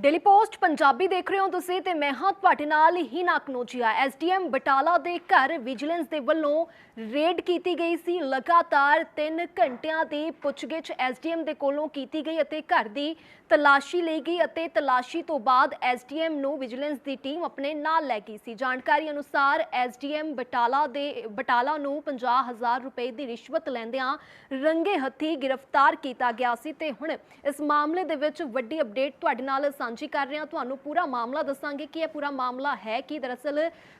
Daily post Punjabi ਦੇਖ ਰਹੇ ਹੋ ਤੁਸੀਂ ਤੇ ਮੈਂ ਹਾਂ ਤੁਹਾਡੇ ਨਾਲ ਹੀ ਨਾਕਨੋਜੀਆ ਐਸਡੀਐਮ ਬਟਾਲਾ ਦੇ ਘਰ ਵਿਜੀਲੈਂਸ ਦੇ ਵੱਲੋਂ ਰੇਡ ਕੀਤੀ ਗਈ ਸੀ। ਲਗਾਤਾਰ 3 ਘੰਟਿਆਂ ਦੀ ਪੁੱਛਗਿੱਛ ਐਸਡੀਐਮ ਦੇ ਕੋਲੋਂ ਕੀਤੀ ਗਈ ਅਤੇ ਘਰ ਦੀ ਤਲਾਸ਼ੀ ਲਈ ਗਈ ਅਤੇ ਤਲਾਸ਼ੀ ਤੋਂ ਬਾਅਦ ਐਸਡੀਐਮ ਨੂੰ ਵਿਜੀਲੈਂਸ ਦੀ ਟੀਮ ਆਪਣੇ ਨਾਲ ਲੈ ਗਈ ਸੀ। ਜਾਣਕਾਰੀ ਅਨੁਸਾਰ ਐਸਡੀਐਮ ਬਟਾਲਾ ਦੇ, ਬਟਾਲਾ ਨੂੰ 50000 ਰੁਪਏ ਦੀ ਰਿਸ਼ਵਤ ਲੈਂਦਿਆਂ ਰੰਗੇ ਹੱਥੀ ਗ੍ਰਿਫਤਾਰ ਕੀਤਾ ਗਿਆ ਸੀ ਤੇ ਹੁਣ ਇਸ ਮਾਮਲੇ ਦੇ ਵਿੱਚ ਵੱਡੀ ਅਪਡੇਟ ਤੁਹਾਡੇ ਨਾਲ ਸਾਂਝੀ ਕਰ ਰਹੇ ਹਾਂ। ਤੁਹਾਨੂੰ ਪੂਰਾ ਮਾਮਲਾ ਦੱਸਾਂਗੇ ਕਿ ਇਹ ਪੂਰਾ ਮਾਮਲਾ ਹੈ ਕਿ ਦਰਅਸਲ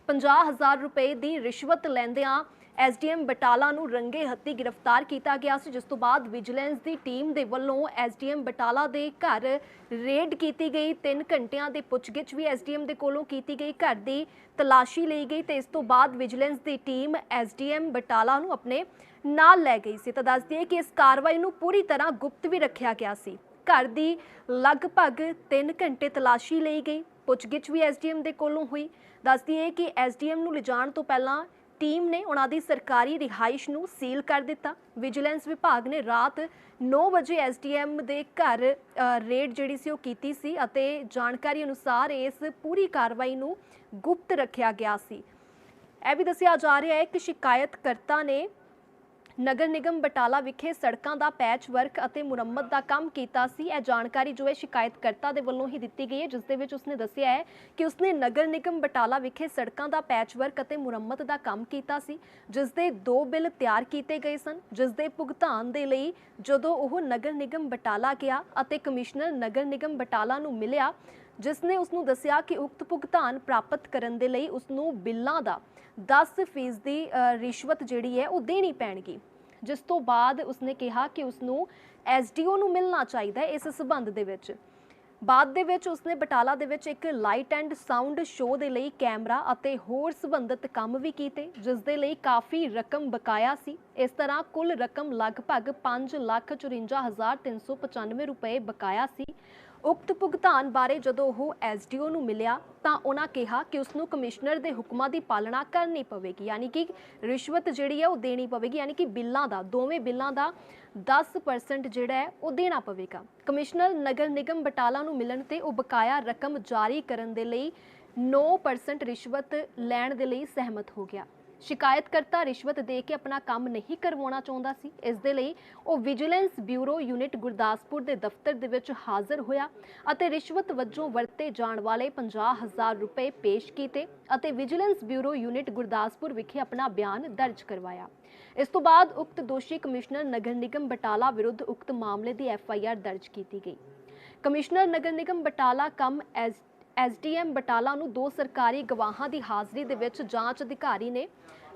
50000 ਰੁਪਏ ਦੀ ਰਿਸ਼ਵਤ ਲੈਂਦਿਆਂ ਐਸਡੀਐਮ ਬਟਾਲਾ ਨੂੰ ਰੰਗੇ ਹੱਥੀ ਗ੍ਰਿਫਤਾਰ ਕੀਤਾ ਗਿਆ ਸੀ, ਜਿਸ ਤੋਂ ਬਾਅਦ ਵਿਜੀਲੈਂਸ ਦੀ ਟੀਮ ਦੇ ਵੱਲੋਂ ਐਸਡੀਐਮ ਬਟਾਲਾ ਦੇ ਘਰ ਰੇਡ ਕੀਤੀ ਗਈ। 3 ਘੰਟਿਆਂ ਦੀ ਪੁੱਛਗਿੱਛ ਵੀ ਐਸਡੀਐਮ ਦੇ ਕੋਲੋਂ ਕੀਤੀ ਗਈ। ਘਰ ਦੀ ਤਲਾਸ਼ੀ ਲਈ ਗਈ ਤੇ ਇਸ ਤੋਂ ਬਾਅਦ ਵਿਜੀਲੈਂਸ ਦੀ ਟੀਮ ਐਸਡੀਐਮ ਬਟਾਲਾ ਨੂੰ ਆਪਣੇ ਨਾਲ ਲੈ ਗਈ ਸੀ। ਤਾਂ ਦੱਸ ਦਈਏ ਕਿ ਇਸ ਕਾਰਵਾਈ ਨੂੰ ਪੂਰੀ ਤਰ੍ਹਾਂ ਗੁਪਤ ਵੀ ਰੱਖਿਆ ਗਿਆ ਸੀ। ਘਰ ਦੀ ਲਗਭਗ 3 ਘੰਟੇ ਤਲਾਸ਼ੀ ਲਈ ਗਈ। ਪੁੱਛਗਿੱਛ ਵੀ ਐਸਡੀਐਮ ਦੇ ਕੋਲੋਂ ਹੋਈ। ਦੱਸਦੀ ਹੈ ਕਿ ਐਸਡੀਐਮ ਨੂੰ ਲਿਜਾਣ ਤੋਂ ਪਹਿਲਾਂ ਟੀਮ ਨੇ ਉਹਨਾਂ ਦੀ ਸਰਕਾਰੀ ਰਿਹਾਇਸ਼ ਨੂੰ ਸੀਲ ਕਰ ਦਿੱਤਾ। ਵਿਜੀਲੈਂਸ ਵਿਭਾਗ ਨੇ ਰਾਤ 9 ਵਜੇ ਐਸਡੀਐਮ ਦੇ ਘਰ ਰੇਡ ਜਿਹੜੀ ਸੀ ਉਹ ਕੀਤੀ ਸੀ ਅਤੇ ਜਾਣਕਾਰੀ ਅਨੁਸਾਰ ਇਸ ਪੂਰੀ ਕਾਰਵਾਈ ਨੂੰ ਗੁਪਤ ਰੱਖਿਆ ਗਿਆ ਸੀ। ਇਹ ਵੀ ਦੱਸਿਆ ਜਾ ਰਿਹਾ ਹੈ ਕਿ ਸ਼ਿਕਾਇਤਕਰਤਾ ਨੇ ਨਗਰ ਨਿਗਮ ਬਟਾਲਾ ਵਿਖੇ ਸੜਕਾਂ ਦਾ ਪੈਚ ਵਰਕ ਅਤੇ ਮੁਰੰਮਤ ਦਾ ਕੰਮ ਕੀਤਾ ਸੀ। ਇਹ ਜਾਣਕਾਰੀ ਜੋ ਹੈ ਸ਼ਿਕਾਇਤਕਰਤਾ ਦੇ ਵੱਲੋਂ ਹੀ ਦਿੱਤੀ ਗਈ ਹੈ, ਜਿਸ ਦੇ ਵਿੱਚ ਉਸਨੇ ਦੱਸਿਆ ਹੈ ਕਿ ਉਸਨੇ ਨਗਰ ਨਿਗਮ ਬਟਾਲਾ ਵਿਖੇ ਸੜਕਾਂ ਦਾ ਪੈਚ ਵਰਕ ਅਤੇ ਮੁਰੰਮਤ ਦਾ ਕੰਮ ਕੀਤਾ ਸੀ, ਜਿਸ ਦੇ ਦੋ ਬਿੱਲ ਤਿਆਰ ਕੀਤੇ ਗਏ ਸਨ। ਜਿਸ ਦੇ ਭੁਗਤਾਨ ਦੇ ਲਈ ਜਦੋਂ ਉਹ ਨਗਰ ਨਿਗਮ ਬਟਾਲਾ ਗਿਆ ਅਤੇ ਕਮਿਸ਼ਨਰ ਨਗਰ ਨਿਗਮ ਬਟਾਲਾ ਨੂੰ ਮਿਲਿਆ ਜਿਸ ਨੇ ਉਸ ਨੂੰ ਦੱਸਿਆ ਕਿ ਉਕਤ ਭੁਗਤਾਨ ਪ੍ਰਾਪਤ ਕਰਨ ਦੇ ਲਈ ਉਸ ਨੂੰ ਬਿੱਲਾਂ ਦਾ 10% ਦੀ ਰਿਸ਼ਵਤ ਜਿਹੜੀ ਹੈ ਉਹ ਦੇਣੀ ਪੈਣਗੀ। ਜਿਸ ਤੋਂ ਬਾਅਦ ਉਸਨੇ ਕਿਹਾ ਕਿ ਉਸ ਨੂੰ ਐਸਡੀਓ ਨੂੰ ਮਿਲਣਾ ਚਾਹੀਦਾ ਹੈ ਇਸ ਸਬੰਧ ਦੇ ਵਿੱਚ। ਬਾਅਦ ਦੇ ਵਿੱਚ ਉਸਨੇ ਬਟਾਲਾ ਦੇ ਵਿੱਚ ਇੱਕ ਲਾਈਟ ਐਂਡ ਸਾਊਂਡ ਸ਼ੋਅ ਦੇ ਲਈ ਕੈਮਰਾ ਅਤੇ ਹੋਰ ਸੰਬੰਧਿਤ ਕੰਮ ਵੀ ਕੀਤੇ, ਜਿਸ ਦੇ ਲਈ ਕਾਫੀ ਰਕਮ ਬਕਾਇਆ ਸੀ। ਇਸ ਤਰ੍ਹਾਂ ਕੁੱਲ ਰਕਮ ਲਗਭਗ 554395 ਰੁਪਏ ਬਕਾਇਆ ਸੀ। ਉਕਤ ਭੁਗਤਾਨ ਬਾਰੇ ਜਦੋਂ ਉਹ ਐਸਡੀਓ ਨੂੰ ਮਿਲਿਆ ਤਾਂ ਉਹਨਾਂ ਕਿਹਾ ਕਿ ਉਸ ਨੂੰ ਕਮਿਸ਼ਨਰ ਦੇ ਹੁਕਮਾਂ ਦੀ ਪਾਲਣਾ ਕਰਨੀ ਪਵੇਗੀ, ਯਾਨੀ ਕਿ ਰਿਸ਼ਵਤ ਜਿਹੜੀ ਹੈ ਉਹ ਦੇਣੀ ਪਵੇਗੀ, ਯਾਨੀ ਕਿ ਬਿੱਲਾਂ ਦਾ, ਦੋਵੇਂ ਬਿੱਲਾਂ ਦਾ 10% ਜਿਹੜਾ ਹੈ ਉਹ ਦੇਣਾ ਪਵੇਗਾ। ਕਮਿਸ਼ਨਰ ਨਗਰ ਨਿਗਮ ਬਟਾਲਾ ਨੂੰ ਮਿਲਣ ਤੇ ਉਹ ਬਕਾਇਆ ਰਕਮ ਜਾਰੀ ਕਰਨ ਦੇ ਲਈ 9% ਰਿਸ਼ਵਤ ਲੈਣ ਦੇ ਲਈ ਸਹਿਮਤ ਹੋ ਗਿਆ। ਸ਼ਿਕਾਇਤਕਰਤਾ ਰਿਸ਼ਵਤ ਦੇ ਕੇ ਆਪਣਾ ਕੰਮ ਨਹੀਂ ਕਰਵਾਉਣਾ ਚਾਹੁੰਦਾ ਸੀ। ਇਸ ਦੇ ਲਈ ਉਹ ਵਿਜੀਲੈਂਸ ਬਿਊਰੋ ਯੂਨਿਟ ਗੁਰਦਾਸਪੁਰ ਦੇ ਦਫ਼ਤਰ ਦੇ ਵਿੱਚ ਹਾਜ਼ਰ ਹੋਇਆ ਅਤੇ ਰਿਸ਼ਵਤ ਵਜੋਂ ਵਰਤੇ ਜਾਣ ਵਾਲੇ 50000 ਰੁਪਏ ਪੇਸ਼ ਕੀਤੇ ਅਤੇ ਵਿਜੀਲੈਂਸ ਬਿਊਰੋ ਯੂਨਿਟ ਗੁਰਦਾਸਪੁਰ ਵਿਖੇ ਆਪਣਾ ਬਿਆਨ ਦਰਜ ਕਰਵਾਇਆ। ਇਸ ਤੋਂ ਬਾਅਦ ਉਕਤ ਦੋਸ਼ੀ ਕਮਿਸ਼ਨਰ ਨਗਰ ਨਿਗਮ ਬਟਾਲਾ ਵਿਰੁੱਧ ਉਕਤ ਮਾਮਲੇ ਦੀ ਐਫ ਆਈ ਆਰ ਦਰਜ ਕੀਤੀ ਗਈ। ਕਮਿਸ਼ਨਰ ਨਗਰ ਨਿਗਮ Batala cum S SDM Batala ਨੂੰ ਦੋ ਸਰਕਾਰੀ ਗਵਾਹਾਂ ਦੀ ਹਾਜ਼ਰੀ ਦੇ ਵਿੱਚ ਜਾਂਚ ਅਧਿਕਾਰੀ ਨੇ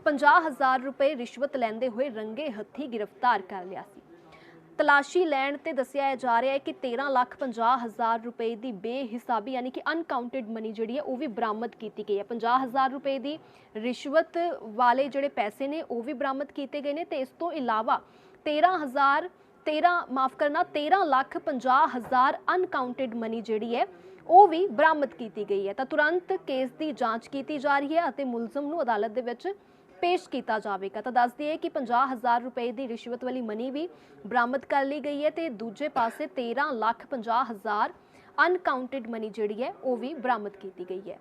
50000 ਰੁਪਏ ਰਿਸ਼ਵਤ ਲੈਂਦੇ ਹੋਏ ਰੰਗੇ ਹੱਥੀ ਗ੍ਰਿਫਤਾਰ ਕਰ ਲਿਆ ਸੀ। ਤਲਾਸ਼ੀ ਲੈਣ ਤੇ ਦੱਸਿਆ ਜਾ ਰਿਹਾ ਹੈ ਕਿ 13 ਲੱਖ 50 ਹਜ਼ਾਰ ਰੁਪਏ ਦੀ ਬੇਹਿਸਾਬੀ ਯਾਨੀ ਕਿ ਅਨਕਾਊਂਟਡ ਮਨੀ ਜਿਹੜੀ ਹੈ ਉਹ ਵੀ ਬਰਾਮਦ ਕੀਤੀ ਗਈ ਹੈ। 50 ਹਜ਼ਾਰ ਰੁਪਏ ਦੀ ਰਿਸ਼ਵਤ ਵਾਲੇ ਜਿਹੜੇ ਪੈਸੇ ਨੇ ਉਹ ਵੀ ਬਰਾਮਦ ਕੀਤੇ ਗਏ ਨੇ ਤੇ ਇਸ ਤੋਂ ਇਲਾਵਾ 13 ਹਜ਼ਾਰ 13 ਮਾਫ ਕਰਨਾ 13 ਲੱਖ 50 ਹਜ਼ਾਰ ਅਨਕਾਊਂਟਡ ਮਨੀ ਜਿਹੜੀ ਹੈ, ਉਹ ਵੀ ਬਰਾਮਦ ਕੀਤੀ ਗਈ ਹੈ। ਤਾਂ ਤੁਰੰਤ ਕੇਸ ਦੀ ਜਾਂਚ ਕੀਤੀ ਜਾ ਰਹੀ ਹੈ ਅਤੇ ਮੁਲਜ਼ਮ ਨੂੰ ਅਦਾਲਤ ਦੇ ਵਿੱਚ ਪੇਸ਼ ਕੀਤਾ ਜਾਵੇਗਾ। ਤਾਂ ਦੱਸ ਦਈਏ ਕਿ 50000 ਰੁਪਏ ਦੀ ਰਿਸ਼ਵਤ ਵਾਲੀ ਮਨੀ ਵੀ ਬਰਾਮਦ ਕਰ ਲਈ ਗਈ ਹੈ ਤੇ ਦੂਜੇ ਪਾਸੇ 13 ਲੱਖ 50 ਹਜ਼ਾਰ ਅਨਕਾਊਂਟਡ ਮਨੀ ਜਿਹੜੀ ਹੈ, ਉਹ ਵੀ ਬਰਾਮਦ ਕੀਤੀ ਗਈ ਹੈ।